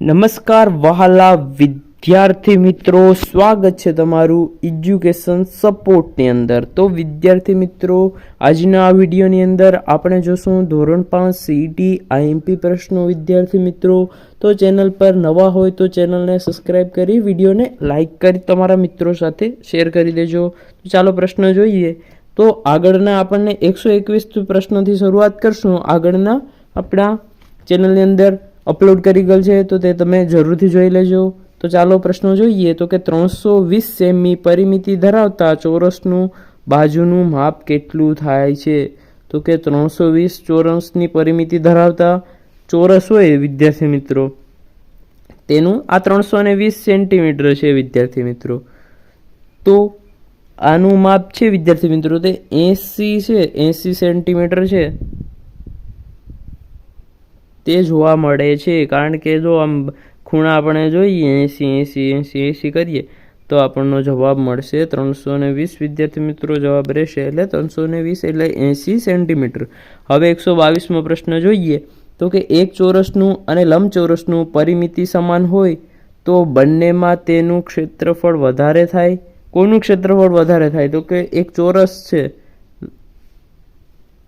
નમસ્કાર વહાલા વિદ્યાર્થી મિત્રો, સ્વાગત છે તમારું એજ્યુકેશન સપોર્ટની અંદર. તો વિદ્યાર્થી મિત્રો, આજના આ વિડીયોની અંદર આપણે જોશું ધોરણ પાંચ સીઈટી આઈએમપી પ્રશ્નો. વિદ્યાર્થી મિત્રો, તો ચેનલ પર નવા હોય તો ચેનલને સબસ્ક્રાઈબ કરી, વિડીયોને લાઇક કરી તમારા મિત્રો સાથે શેર કરી દેજો. તો ચાલો પ્રશ્ન જોઈએ. તો આગળના આપણને એકસો એકવીસ પ્રશ્નોથી શરૂઆત કરશું. આગળના આપણા ચેનલની અંદર અપલોડ કરી ગયેલ છે, તો તે તમે જરૂરથી જોઈ લેજો. તો ચાલો પ્રશ્નો જોઈએ, તો કે ત્રણસો વીસ સેમી પરિમિતિ ધરાવતા ચોરસનું બાજુનું માપ કેટલું થાય છે? તો કે ત્રણસો વીસ ચોરસની પરિમિતિ ધરાવતા ચોરસ હોય, વિદ્યાર્થી મિત્રો. તેનું આ ત્રણસો ને વીસ સેન્ટીમીટર છે, વિદ્યાર્થી મિત્રો. તો આનું માપ છે, વિદ્યાર્થી મિત્રો, તે એંસી છે, એંસી સેન્ટીમીટર છે. તે જોવા મળે છે. કારણ કે જો આમ ખૂણા આપણે જોઈએ એંસી એંસી એંસી એંસી કરીએ, તો આપણનો જવાબ મળશે ત્રણસો ને વીસ. વિદ્યાર્થી મિત્રો, જવાબ રહેશે એટલે ત્રણસો ને વીસ એટલે એંસી સેન્ટીમીટર. હવે એકસો બાવીસમો પ્રશ્ન જોઈએ. તો કે એક ચોરસનું અને લંબચોરસનું પરિમિતિ સમાન હોય, તો બંનેમાં તેનું ક્ષેત્રફળ વધારે થાય? કોનું ક્ષેત્રફળ વધારે થાય? તો કે એક ચોરસ છે.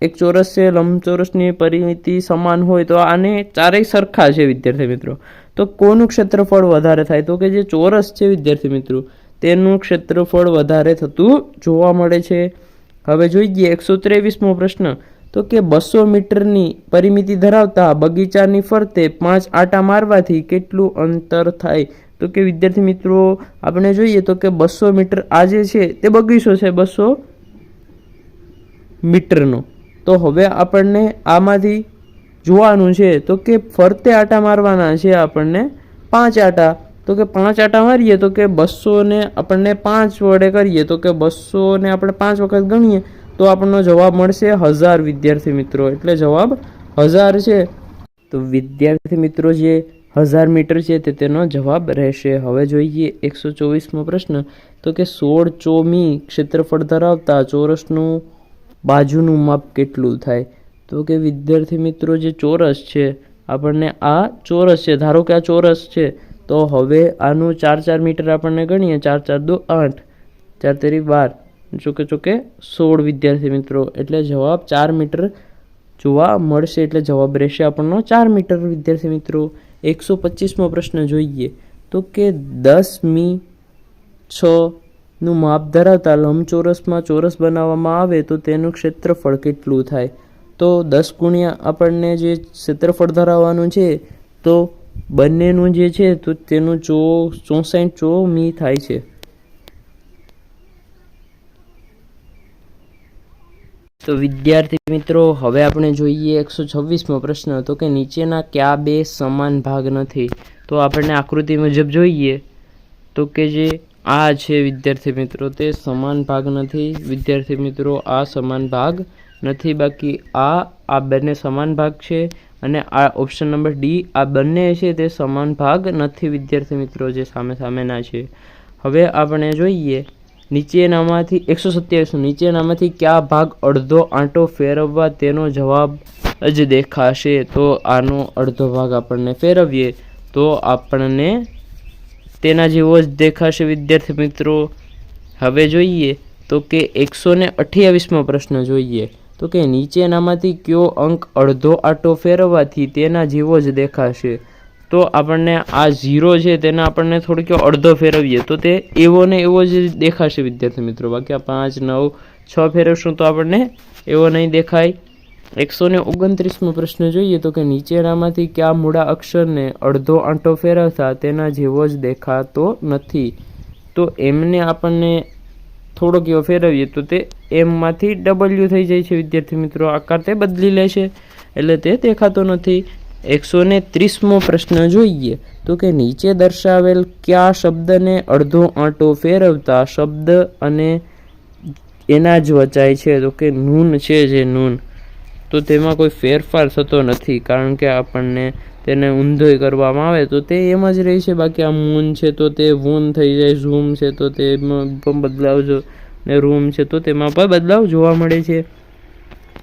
એક ચોરસ છે લંબચોરસની પરિમિતિ સમાન હોય તો આને ચારેય સરખા છે, વિદ્યાર્થી મિત્રો. તો કોનું ક્ષેત્રફળ વધારે થાય? તો કે જે ચોરસ છે, વિદ્યાર્થી મિત્રો, તેનું ક્ષેત્રફળ વધારે થતું જોવા મળે છે. હવે જોઈએ એકસો ત્રેવીસમો પ્રશ્ન. તો કે બસો મીટરની પરિમિતિ ધરાવતા બગીચાની ફરતે પાંચ આટા મારવાથી કેટલું અંતર થાય? તો કે વિદ્યાર્થી મિત્રો, આપણે જોઈએ તો કે બસો મીટર આ જે છે, તે બગીચો છે, બસો મીટરનો. તો હવે આપણને આમાંથી જોવાનું છે, તો કે ફરતે આટા મારવાના છે આપણને પાંચ આટા. તો કે પાંચ આટા મારીએ, તો કે બસોને આપણને પાંચ વડે કરીએ, તો કે બસોને આપણે પાંચ વખત ગણીએ, તો આપણનો જવાબ મળશે હજાર, વિદ્યાર્થી મિત્રો. એટલે જવાબ હજાર છે. તો વિદ્યાર્થી મિત્રો, જે હજાર મીટર છે તે તેનો જવાબ રહેશે. હવે જોઈએ એકસો ચોવીસમો પ્રશ્ન. તો કે સોળ ચોમી ક્ષેત્રફળ ધરાવતા ચોરસનું બાજુનું માપ કેટલું થાય? તો કે વિદ્યાર્થી મિત્રો, જે ચોરસ છે, આપણને આ ચોરસ છે, ધારો કે આ ચોરસ છે, તો હવે આનું ચાર ચાર મીટર આપણને ગણીએ, ચાર ચાર દો આઠ, ચાર તેરી બાર. ચોકે ચોકે સોળ વિદ્યાર્થી મિત્રો, એટલે જવાબ ચાર મીટર જોવા મળશે, એટલે જવાબ રહેશે આપણનો ચાર મીટર. વિદ્યાર્થી મિત્રો, એકસો પચીસમો પ્રશ્ન જોઈએ. તો કે દસ મી છ નું માપ ધરાવતા લંબચોરસમાં ચોરસ બનાવવામાં આવે તો તેનું ક્ષેત્રફળ કેટલું થાય? તો દસ ગુણ્યા આપણને જે ક્ષેત્રફળ ધરાવવાનું છે, તો બંનેનું જે છે, તો તેનું ચો ચોસાઠ ચો મી થાય છે. તો વિદ્યાર્થી મિત્રો, હવે આપણે જોઈએ એકસો છવ્વીસમો પ્રશ્ન, તો કે નીચેના કયા બે સમાન ભાગ નથી? તો આપણને આકૃતિ મુજબ જોઈએ, તો કે જે આ છે વિદ્યાર્થી મિત્રો, તે સમાન ભાગ નથી. વિદ્યાર્થી મિત્રો, આ સમાન ભાગ નથી. બાકી આ આ બંને સમાન ભાગ છે અને આ ઓપ્શન નંબર ડી આ બંને છે તે સમાન ભાગ નથી વિદ્યાર્થી મિત્રો, જે સામે સામેના છે. હવે આપણે જોઈએ, નીચેનામાંથી, એકસો સત્યાવીસ નીચેનામાંથી કયા ભાગ અડધો આંટો ફેરવવા તેનો જવાબ જ દેખાશે. તો આનો અડધો ભાગ આપણને ફેરવીએ. તો આપણને તેના જેવો જ દેખાશે વિદ્યાર્થી મિત્રો. હવે જોઈએ તો કે એકસો ને અઠ્યાવીસમો પ્રશ્ન જોઈએ તો કે નીચેનામાંથી કયો અંક અડધો આટો ફેરવવાથી તેના જેવો જ દેખાશે? તો આપણને આ ઝીરો છે તેના આપણને થોડીક અડધો ફેરવીએ તો તે એવો ને એવો જ દેખાશે વિદ્યાર્થી મિત્રો. બાકી આ પાંચ, નવ, છ ફેરવશું તો આપણને એવો નહીં દેખાય. એકસો ને ઓગણત્રીસમો પ્રશ્ન જોઈએ તો કે નીચેનામાંથી કયા મૂળા અક્ષરને અડધો આંટો ફેરવતા તેના જેવો જ દેખાતો નથી. તો એમને આપણને થોડોક એવો ફેરવીએ તો તે એમમાંથી ડબલ્યુ થઈ જાય છે, વિદ્યાર્થી મિત્રો. આકાર તે બદલી લે છે, એટલે તે દેખાતો નથી. એકસો ને ત્રીસમો પ્રશ્ન જોઈએ તો કે નીચે દર્શાવેલ કયા શબ્દને અડધો આંટો ફેરવતા શબ્દ અને એના જ વચાય છે. તો કે નૂન છે જે નૂન. તો તેમાં કોઈ ફેરફાર થતો નથી, કારણ કે આપણને તેને ઊંધોય કરવામાં આવે તો તે એમ જ રહે છે. બાકી આ મૂન છે તો તે વૂન થઈ જાય, ઝૂમ છે તો તેમાં પણ બદલાવ જો ને રૂમ છે તો તેમાં પણ બદલાવ જોવા મળે છે.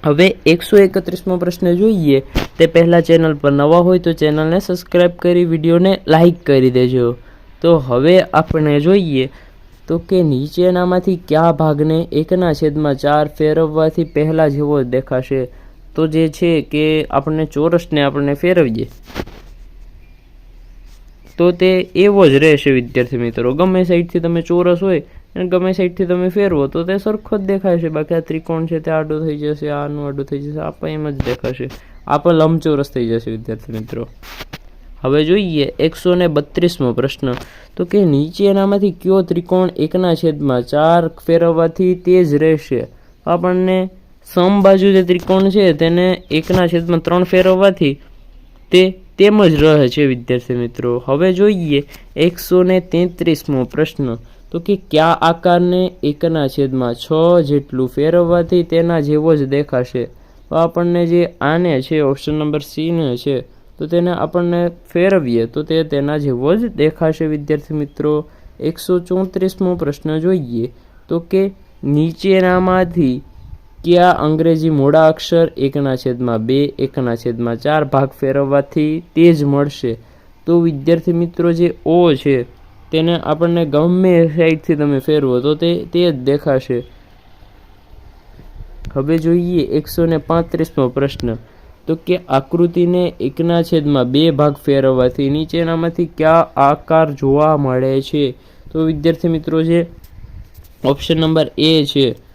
હવે એકસો એકત્રીસમો પ્રશ્ન જોઈએ. તે પહેલાં ચેનલ પર નવા હોય તો ચેનલને સબસ્ક્રાઈબ કરી, વિડીયોને લાઈક કરી દેજો. તો હવે આપણે જોઈએ તો કે નીચેનામાંથી કયા ભાગને એકના છેદમાં ચાર ફેરવવાથી પહેલાં જેવો દેખાશે. તો જે છે કે આપણને ચોરસને આપણને ફેરવીએ. તો તે એવો જ રહેશે, વિદ્યાર્થી મિત્રો. ગમે સાઈડથી તમે ચોરસ હોય અને ગમે સાઈડથી તમે ફેરવો, તો તે સરખો જ દેખાય છે બાકી આ ત્રિકોણ છે તે આડો થઈ જશે આનું આડું થઈ જશે, આ પણ એમ જ દેખાશે. આ પણ લંબચોરસ થઈ જશે, વિદ્યાર્થી મિત્રો. હવે જોઈએ એકસો ને બત્રીસમો પ્રશ્ન. તો કે નીચેનામાંથી કયો ત્રિકોણ એકના છેદમાં ચાર ફેરવવાથી તે જ રહેશે? આપણને સમબાજુ જે ત્રિકોણ છે તેને એકના છેદમાં ત્રણ ફેરવવાથી તે તેમ જ રહે છે, વિદ્યાર્થી મિત્રો. હવે જોઈએ એકસો ને તેત્રીસમો પ્રશ્ન. તો કે કયા આકારને એકના છેદમાં છ જેટલું ફેરવવાથી તેના જેવો જ દેખાશે? તો આપણને જે આને છે ઓપ્શન નંબર સીને છે, તો તેને આપણને ફેરવીએ તો તે તેના જેવો જ દેખાશે, વિદ્યાર્થી મિત્રો. એકસો ચોત્રીસમો પ્રશ્ન જોઈએ. તો કે નીચેનામાંથી કયા અંગ્રેજી મોડા અક્ષર, એકના છેદમાં બે, એકના છેદમાં ચાર ભાગ ફેરવવાથી તે જ મળશે. તો વિદ્યાર્થી મિત્રો, જે ઓ છે, તેને આપણને ગમે સાઈડથી તમે ફેરવો, તો તે તે જ દેખાશે. હવે જોઈએ એકસો ને પાંત્રીસમો પ્રશ્ન. તો કે આકૃતિને એકના છેદમાં બે ભાગ ફેરવવાથી નીચેનામાંથી કયા આકાર જોવા મળે છે? તો વિદ્યાર્થી મિત્રો, જે ઓપ્શન નંબર એ છે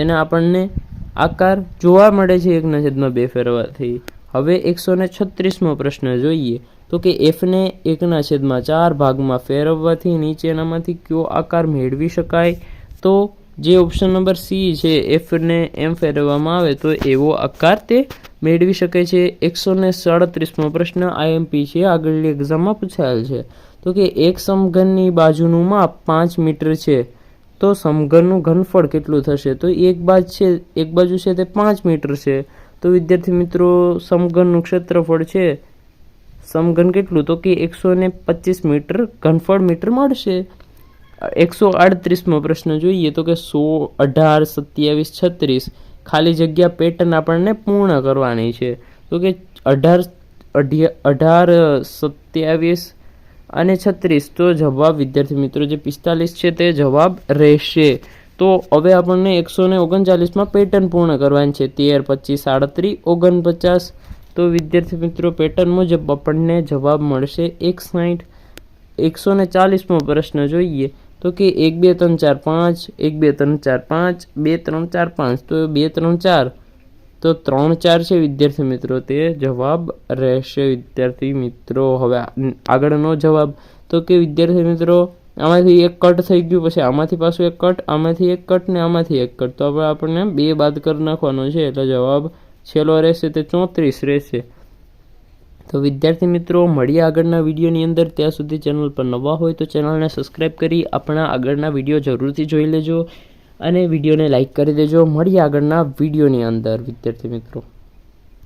તેને આપણને આકાર જોવા મળે છે એકના છેદમાં બે ફેરવવાથી હવે એકસો ને છત્રીસમો પ્રશ્ન જોઈએ તો કે એફને એકના છેદમાં ચાર ભાગમાં ફેરવવાથી નીચેનામાંથી કયો આકાર મેળવી શકાય? તો જે ઓપ્શન નંબર સી છે એફને એમ ફેરવવામાં આવે તો એવો આકાર તે મેળવી શકે છે. એકસો ને સાડત્રીસમો પ્રશ્ન આઈએમપી છે, આગળની એક્ઝામમાં પૂછાયેલ છે. તો કે એક સમઘનની બાજુનું માપ પાંચ મીટર છે. તો સમઘનનું ઘનફળ કેટલું થશે? તો એક બાજુ છે, એક બાજુ છે તે પાંચ મીટર છે. તો વિદ્યાર્થી મિત્રો, સમઘનનું ક્ષેત્રફળ છે સમઘન કેટલું? તો કે એકસો ને પચીસ મીટર ઘનફળ મીટર મળશે. એકસો આડત્રીસમો પ્રશ્ન જોઈએ તો કે સો અઢાર સત્યાવીસ છત્રીસ ખાલી જગ્યા પેટર્ન આપણને પૂર્ણ કરવાની છે. તો કે અઢાર અઢાર સત્યાવીસ અને છત્રીસ. તો જવાબ, વિદ્યાર્થી મિત્રો, જે પિસ્તાલીસ છે તે જવાબ રહેશે. તો હવે આપણને એકસો ને ઓગણચાલીસમાં પેટર્ન પૂર્ણ કરવાની છે. તેર, પચીસ સાડત્રીસ ઓગણપચાસ. તો વિદ્યાર્થી મિત્રો પેટર્ન મુજબ આપણને જવાબ મળશે એક સાઠ એકસો ને ચાલીસમો પ્રશ્ન જોઈએ. તો કે એક, બે, ત્રણ, ચાર, પાંચ. એક, બે, ત્રણ, ચાર, પાંચ. બે, ત્રણ, ચાર, પાંચ. તો બે, ત્રણ, ચાર. તો ત્રણ ચાર છે વિદ્યાર્થી મિત્રો, તે જવાબ રહેશે વિદ્યાર્થી મિત્રો. હવે આગળનો જવાબ. તો કે વિદ્યાર્થી મિત્રો, આમાંથી એક કટ થઈ ગયું, પછી આમાંથી પાછું એક કટ, આમાંથી એક કટ ને આમાંથી એક કટ. તો હવે આપણને બે બાદ કરી નાખવાનો છે, એટલે જવાબ છેલ્લો રહેશે તે ચોત્રીસ રહેશે. તો વિદ્યાર્થી મિત્રો, મળીએ આગળના વિડીયોની અંદર. ત્યાં સુધી ચેનલ પર નવા હોય તો ચેનલને સબસ્ક્રાઈબ કરી આપણા આગળના વીડિયો જરૂરથી જોઈ લેજો. અને વિડીયોને લાઇક કરી દેજો. મળીએ આગળના વિડીયોની અંદર. વિદ્યાર્થી મિત્રો.